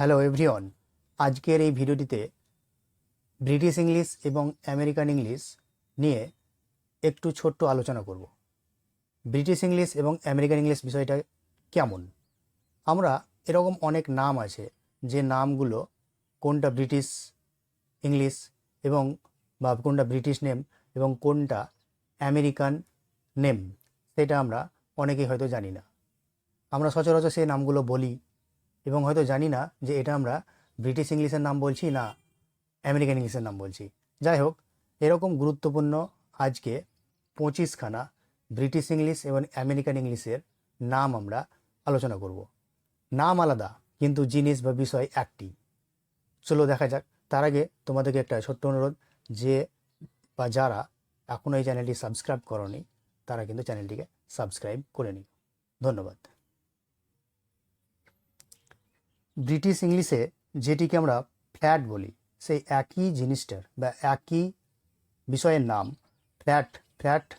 Hello everyone, আজকের এই ভিডিওটিতে ব্রিটিশ ইংলিশ এবং আমেরিকান ইংলিশ নিয়ে একটু ছোট্ট আলোচনা করব। ব্রিটিশ ইংলিশ এবং আমেরিকান ইংলিশ বিষয়টা কেমন? আমরা এরকম অনেক নাম আছে যে নামগুলো কোনটা ব্রিটিশ ইংলিশ এবং বা কোনটা ব্রিটিশ নেম এবং কোনটা আমেরিকান নেম, সেটা আমরা অনেকেই হয়তো জানি না। আমরা সচরাচর সেই নামগুলো বলি এবং হয়তো জানি না যে এটা আমরা ব্রিটিশ ইংলিশের নাম বলছি না আমেরিকান ইংলিশের নাম বলছি। যাই হোক, এরকম গুরুত্বপূর্ণ আজকে পঁচিশখানা ব্রিটিশ ইংলিশ এবং আমেরিকান ইংলিশের নাম আমরা আলোচনা করব। নাম আলাদা, কিন্তু জিনিস বা বিষয় একটি। চলো দেখা যাক। তার আগে তোমাদেরকে একটা ছোট্ট অনুরোধ, যে বা যারা এখনও এই চ্যানেলটি সাবস্ক্রাইব করনি, তারা কিন্তু চ্যানেলটিকে সাবস্ক্রাইব করে নিও। ধন্যবাদ। ব্রিটিশ ইংলিশে যেটিকে আমরা ফ্ল্যাট বলি, সেই একই জিনিসটার বা একই বিষয়ের নাম ফ্ল্যাট ফ্ল্যাট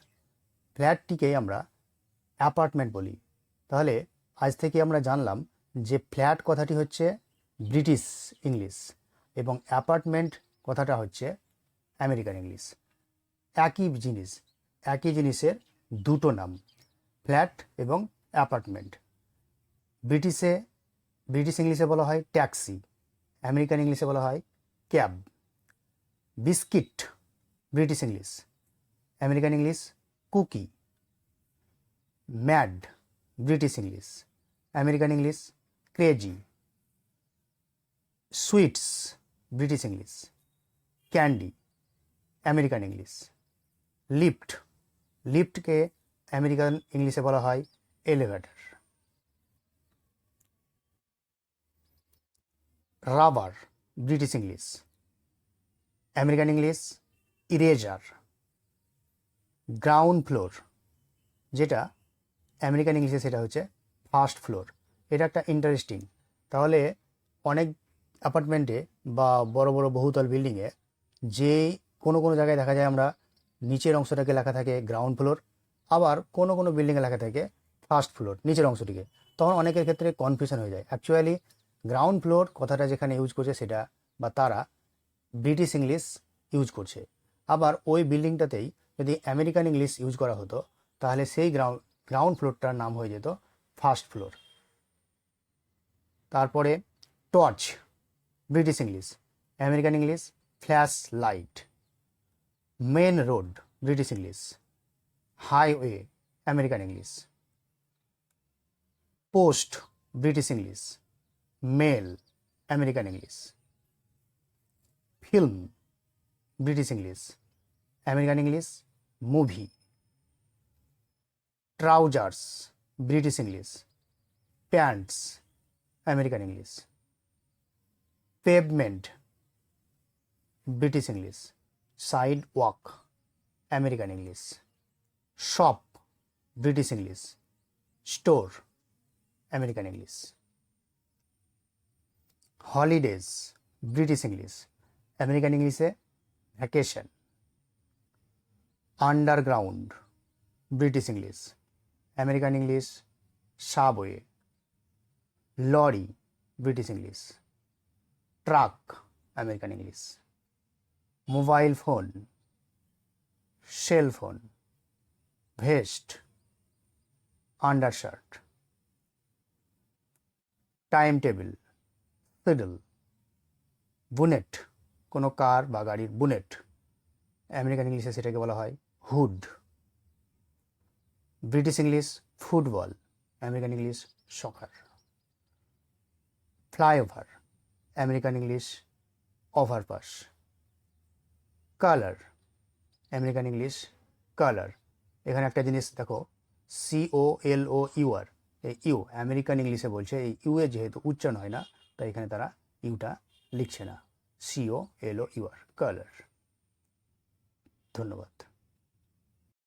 ফ্ল্যাটটিকেই আমরা অ্যাপার্টমেন্ট বলি। তাহলে আজ থেকে আমরা জানলাম যে ফ্ল্যাট কথাটি হচ্ছে ব্রিটিশ ইংলিশ এবং অ্যাপার্টমেন্ট কথাটা হচ্ছে আমেরিকান ইংলিশ। একই জিনিস, একই জিনিসের দুটো নাম, ফ্ল্যাট এবং অ্যাপার্টমেন্ট। ব্রিটিশে ব্রিটিশ ইংলিশে বলা হয় ট্যাক্সি, আমেরিকান ইংলিশে বলা হয় cab, biscuit, British English, American English cookie, mad, British English, American English crazy, sweets, British English, candy, American English lift লিফটকে American ইংলিশে বলা হয় elevator. Rubber British English American English eraser ground floor যেটা American ইংলিশে সেটা হচ্ছে first floor এটা একটা interesting তাহলে অনেক অ্যাপার্টমেন্টে বা বড় বড় বহুতল বিল্ডিংয়ে যে কোনো কোনো জায়গায় দেখা যায় আমরা নিচের অংশটাকে লেখা থাকে গ্রাউন্ড ফ্লোর আবার কোনো কোনো বিল্ডিংয়ে লেখা থাকে ফার্স্ট ফ্লোর নিচের অংশটিকে। তখন অনেকের ক্ষেত্রে কনফিউশন হয়ে যায়। অ্যাকচুয়ালি গ্রাউন্ড ফ্লোর কথাটা যেখানে ইউজ করছে সেটা বা তারা ব্রিটিশ ইংলিশ ইউজ করছে। আবার ওই বিল্ডিংটাতেই যদি আমেরিকান ইংলিশ ইউজ করা হতো, তাহলে সেই গ্রাউন্ড গ্রাউন্ড ফ্লোরটার নাম হয়ে যেত ফার্স্ট ফ্লোর তারপরে torch British English American English flash light main road British English highway American English post British English mail, American English. Film, British English. American English, movie. Trousers, British English. Pants, American English. Pavement, British English. Sidewalk American English. Shop, British English. Store, American English. Holidays, British English, American ইংলিশে vacation, underground, British English, American English, subway, lorry, British English, truck, American English, mobile phone cell phone vest, undershirt time table fiddle bonnet, কোনো car বা গাড়ির বুনেট, American ইংলিশে সেটাকে বলা হয় hood, British English football, American English soccer, flyover, American English overpass, colour, American English colour. এখানে একটা জিনিস দেখো সি ও এল ও ইউ আর এই ইউ, আমেরিকান ইংলিশে বলছে, এই ইউ এর যেহেতু উচ্চারণ হয় না তাই এখানে তারা ইউটা লিখছে না। সিও এলও ও ইউ আর কালার ধন্যবাদ।